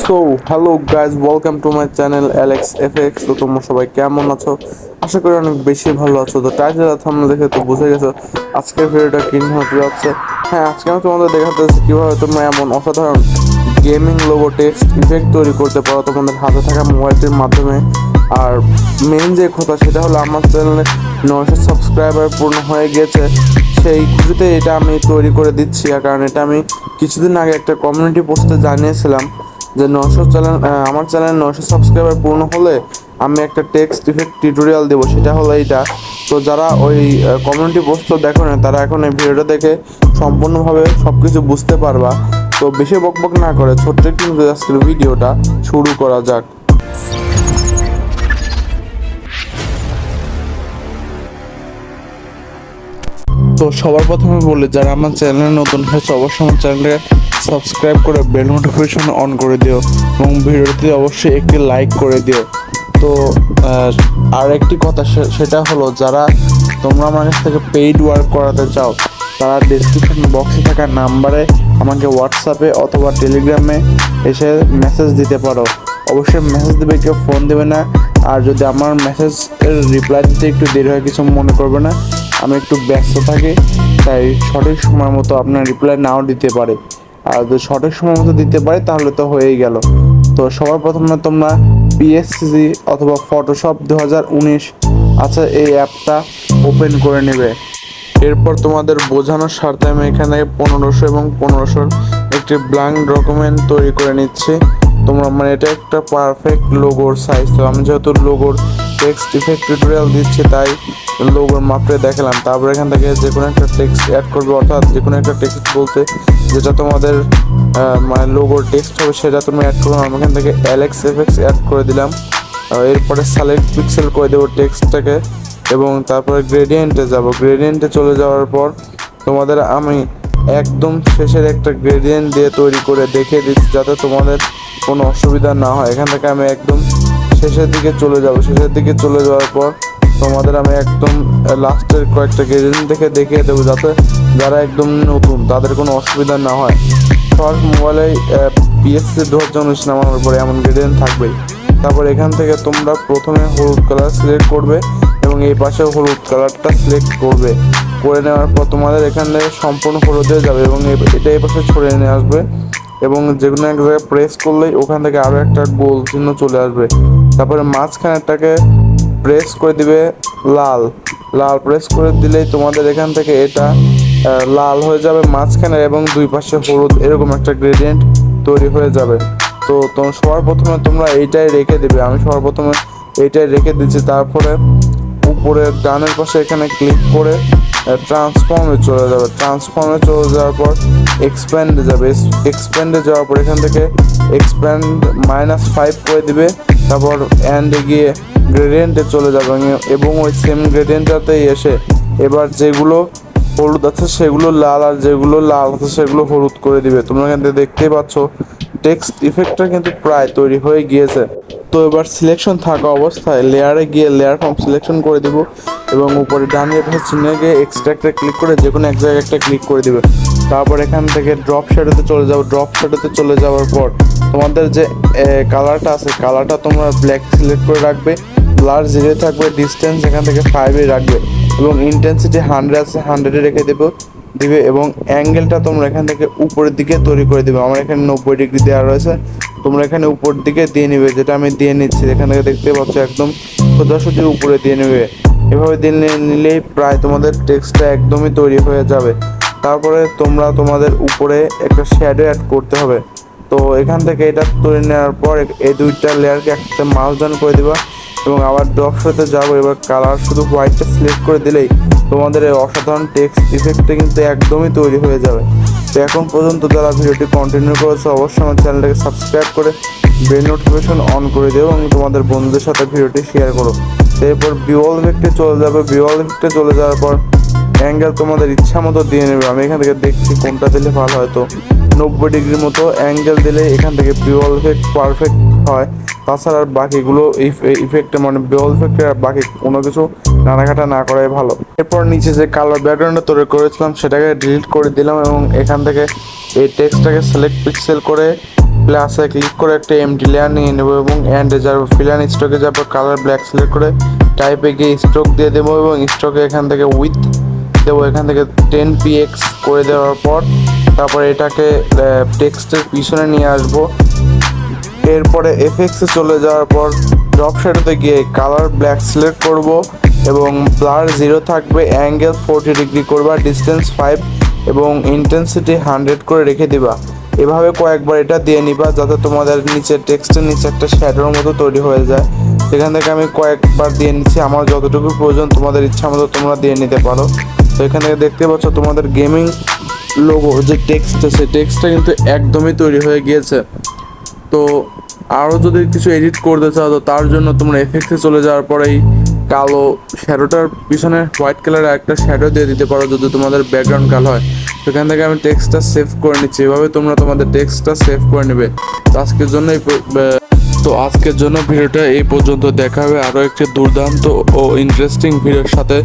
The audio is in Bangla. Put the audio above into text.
So, hello guys welcome to my channel Alex FX. তো তোমরা সবাই কেমন আছো? আশা করি অনেক বেশি ভালো আছো। তো টাইটেল থামলে দেখে তো বুঝে গেছো, আজকের ভিডিওটা কি নিয়ে হতে যাচ্ছে। হ্যাঁ আজকে আমি তোমাদের দেখাতে কীভাবে তোমরা এমন অসাধারণ গেমিং লোগো টেক্সট ইফেক্ট তৈরি করতে পারো তোমাদের হাতে থাকা মোবাইলটির মাধ্যমে। আর মেন যে কথা, সেটা হলো আমার চ্যানেলে নয়শো সাবস্ক্রাইবার পূর্ণ হয়ে গিয়েছে সেই খুশিতে এটা আমি তৈরি করে দিচ্ছি। কারণ এটা আমি কিছুদিন আগে একটা কমিউনিটি পোস্টে জানিয়েছিলাম। যে নশো চ্যানেল আমার চ্যানেল নশো সাবস্ক্রাইবার পূর্ণ হলে আমি একটা টেক্সট ইফেক্ট টিউটোরিয়াল দেবো, সেটা হলো এইটা। তো যারা ওই কমিউনিটি পোস্ট দেখো না, তারা এখন এই ভিডিওটা দেখে সম্পূর্ণভাবে সব কিছু বুঝতে পারবা। তো বেশি বকবক না করে, ছোট্ট একটু আজকের ভিডিওটা শুরু করা যাক। তো সবার প্রথমে বলি, যারা আমার চ্যানেলে নতুন হয়েছে, অবশ্যই আমার চ্যানেলটাকে সাবস্ক্রাইব করে বেল নোটিফিকেশন অন করে দিও এবং ভিডিওতে অবশ্যই একটি লাইক করে দিও। তো, আর একটি কথা সেটা হলো যারা তোমরা আমার কাছ থেকে পেইড ওয়ার্ক করাতে চাও, তারা ডিসক্রিপশন বক্সে থাকা নাম্বারে আমাকে হোয়াটসঅ্যাপে অথবা টেলিগ্রামে এসে মেসেজ দিতে পারো। অবশ্যই মেসেজ দেবে, কেউ ফোন দেবে না। আর যদি আমার মেসেজের রিপ্লাই দিতে একটু দেরি হয়, কিছু মনে করবে না। আমি একটু ব্যস্ত থাকি, তাই সঠিক সময় মতো আপনার রিপ্লাই নাও দিতে পারে। আর যদি সঠিক সময় মতো দিতে পারে, তাহলে তো হয়েই গেল। তো সবার প্রথমে তোমরা পিএসসি অথবা ফটোশপ দু হাজার উনিশ আচ্ছা এই অ্যাপটা ওপেন করে নেবে। এরপর তোমাদের বোঝানোর স্বার্থে আমি এখানে পনেরোশো এবং পনেরোশোর একটি ব্ল্যাঙ্ক ডকুমেন্ট তৈরি করে নিচ্ছি। তোমরা মানে এটা একটা পারফেক্ট লোগোর সাইজ তো আমি যেহেতু লোগোর টেক্সট ইফেক্ট টিউটোরিয়াল দিচ্ছি, তাই লোগোর মাপটা দেখালাম। তারপর এখান থেকে যে কোনো একটা টেক্সট অ্যাড করবে, অর্থাৎ যে কোনো একটা টেক্সট বলতে যেটা তোমাদের মানে লোগোর টেক্সট হবে, সেটা তুমি অ্যাড করবে আমি এখান থেকে অ্যালেক্স এফেক্স অ্যাড করে দিলাম। এরপরে সালেক্ট পিক্সেল করে দেবো টেক্সটটাকে এবং তারপরে গ্রেডিয়েন্টে যাব। গ্রেডিয়েন্টে চলে যাওয়ার পর তোমাদের আমি একদম শেষের একটা গ্রেডিয়েন্ট দিয়ে তৈরি করে দেখিয়ে দিচ্ছি, যাতে তোমাদের কোনো অসুবিধা না হয়। এখান থেকে আমি একদম শেষের দিকে চলে যাব। শেষের দিকে চলে যাওয়ার পর তোমাদের আমি একদম লাস্টের কয়েকটা গ্রেডিয়েন্ট দেখে দেখিয়ে দেবো যাতে যারা একদম নতুন, তাদের কোনো অসুবিধা না হয়। সবার মোবাইলে পিএসসি দু হাজার উনিশ নামানোর পরে এমন গ্রেডিয়েন্ট থাকবেই। তারপর এখান থেকে তোমরা প্রথমে হলুদ কালার সিলেক্ট করবে এবং এই পাশে হলুদ কালারটা সিলেক্ট করবে। করে নেওয়ার পর তোমাদের এখানে সম্পূর্ণ হলুদ হয়ে যাবে এবং এটা এই পাশে ছড়িয়ে নিয়ে আসবে। এবং যে কোনো এক জায়গায় প্রেস করলেই ওখান থেকে আরও একটা গোল চিহ্ন চলে আসবে। তারপরে মাঝখানেরটাকে প্রেস করে দিবে লাল। লাল প্রেস করে দিলেই তোমাদের এখান থেকে এটা লাল হয়ে যাবে মাঝখানে এবং দুই পাশে হলুদ এরকম একটা গ্রেডিয়েন্ট তৈরি হয়ে যাবে। তো তো সবার প্রথমে তোমরা এইটাই রেখে দিবে। আমি সবার প্রথমে এইটাই রেখে দিচ্ছি। তারপরে উপরে ডানের পাশে এখানে ক্লিক করে ট্রান্সফর্মে চলে যাবে। ট্রান্সফর্মে চলে যাওয়ার পর এক্সপ্যান্ডে যাবে। এক্সপ্যান্ডে যাওয়ার পর এখান থেকে এক্সপ্যান্ড মাইনাস ফাইভ করে দিবে। তারপর অ্যান্ডে গিয়ে গ্রেডিয়েন্টে চলে যাবে। এবং ওই সেম গ্রেডিয়েন্টটাতেই এসে এবার যেগুলো হলুদ আছে সেগুলো লাল, আর যেগুলো লাল আছে সেগুলো হলুদ করে দিবে। তোমরা এখান থেকে দেখতেই পাচ্ছ টেক্সট ইফেক্টটা কিন্তু প্রায় তৈরি হয়ে গিয়েছে। তো এবার সিলেকশন থাকা অবস্থায় লেয়ারে গিয়ে লেয়ার ফর্ম সিলেকশন করে দিব এবং উপরে ডানে চিহ্নে গিয়ে এক্সট্রাক্টে ক্লিক করে যে কোনো এক জায়গায় একটা ক্লিক করে দিবে। তারপর এখান থেকে ড্রপ শেডোতে চলে যাব। ড্রপ শেডোতে চলে যাওয়ার পর তোমাদের যে কালারটা আছে কালারটা তোমরা ব্ল্যাক সিলেক্ট করে রাখবে ব্লার জিরো থাকবে ডিস্টেন্স এখান থেকে ফাইভে রাখবে এবং ইন্টেন্সিটি হান্ড্রেড আছে হান্ড্রেডে রেখে দেবো। দিবে এবং অ্যাঙ্গেলটা তোমরা এখান থেকে উপরের দিকে তৈরি করে দিবে। আমার এখানে নব্বই ডিগ্রি দেওয়া রয়েছে। তোমরা এখানে উপর দিকে দিয়ে নিবে, যেটা আমি দিয়ে নিচ্ছি। এখান থেকে দেখতে পাচ্ছ একদম সোজাসুজি উপরে দিয়ে নেবে। এভাবে দিয়ে নিলে- নিলেই প্রায় তোমাদের টেক্সটটা একদমই তৈরি হয়ে যাবে। তারপরে তোমরা তোমাদের উপরে একটা শ্যাডো অ্যাড করতে হবে। তো এখান থেকে এটা তৈরি নেওয়ার পর এই দুইটা লেয়ারকে একসাথে ডাউন করে দিবা এবং আবার ড্রপ শোতে যাব। এবার কালার শুধু হোয়াইটটা সিলেক্ট করে দিলেই তোমাদের এই অসাধারণ টেক্সট ইফেক্টটা কিন্তু একদমই তৈরি হয়ে যাবে। তো এখন পর্যন্ত যারা ভিডিওটি কন্টিনিউ করেছে, অবশ্যই আমার চ্যানেলটাকে সাবস্ক্রাইব করে বেল নোটিফিকেশন অন করে দিও এবং তোমাদের বন্ধুদের সাথে ভিডিওটি শেয়ার করো। এরপর বিওয়াল ইফেক্টে চলে যাবে। বিওয়াল ইফেক্টে চলে যাওয়ার পর অ্যাঙ্গেল তোমাদের ইচ্ছা মতো দিয়ে নেবে। আমি এখান থেকে দেখছি কোনটা দিলে ভালো হয়। তো নব্বই ডিগ্রির মতো অ্যাঙ্গেল দিলে এখান থেকে বিওয়াল ইফেক্ট পারফেক্ট হয়। তাছাড়া আর বাকিগুলো ইফেক্টে মানে বিওয়াল ইফেক্টে আর বাকি কোনো কিছু নাড়াঘাটা না করাই ভালো। এরপর নিচে যে কালার ব্যাকগ্রাউন্ডটা তৈরি করেছিলাম সেটাকে ডিলিট করে দিলাম এবং এখান থেকে এই টেক্সটটাকে সিলেক্ট পিক্সেল করে প্লাসে ক্লিক করে একটা এমটি লেয়ার নিয়ে নেব এবং অ্যান্ডে যাব ফিলান স্ট্রোকে যাব কালার ব্ল্যাক সিলেক্ট করে টাইপে গিয়ে স্ট্রোক দিয়ে দেবো এবং স্ট্রোকে এখান থেকে উইথ দেবো এখান থেকে টেন পিএক্স করে দেওয়ার পর, তারপরে এটাকে টেক্সটের পিছনে নিয়ে আসব। এরপরে এফএক্সে চলে যাওয়ার পর ড্রপ শ্যাডোতে গিয়ে কালার ব্ল্যাক সিলেক্ট করব এবং ব্লার জিরো থাকবে অ্যাঙ্গেল ফোরটি ডিগ্রি করবা ডিস্টেন্স ফাইভ এবং ইন্টেন্সিটি হান্ড্রেড করে রেখে দিবা। এভাবে কয়েকবার এটা দিয়ে নিবা যাতে তোমাদের নিচে টেক্সটের নিচে একটা শ্যাডোর মতো তৈরি হয়ে যায়। সেখান থেকে আমি কয়েকবার দিয়ে নিচ্ছি। আমার যতটুকু প্রয়োজন তোমাদের ইচ্ছা মতো তোমরা দিয়ে নিতে পারো। এখান দেখতে পাচ্ছ তোমাদের গেমিং লোগো যে টেক্সট সেই টেক্সটটা কিন্তু একদমই তৈরি হয়ে গিয়েছে। তো আরও যদি কিছু এডিট করতে চাও, তো তার জন্য তোমরা এফেক্টে চলে যাওয়ার পরেই কালো শ্যাডোটার পিছনে হোয়াইট কালারের একটা শ্যাডো দিয়ে দিতে পারো যদি তোমাদের ব্যাকগ্রাউন্ড কালো হয়। সেখান থেকে আমি টেক্সটটা সেভ করে নিচ্ছি। এভাবে তোমরা তোমাদের টেক্সটটা সেভ করে নেবে। তো আজকের জন্য তো আজকের জন্য ভিডিওটা এই পর্যন্ত। দেখা হবে আরও একটি দুর্দান্ত ও ইন্টারেস্টিং ভিডিওর সাথে।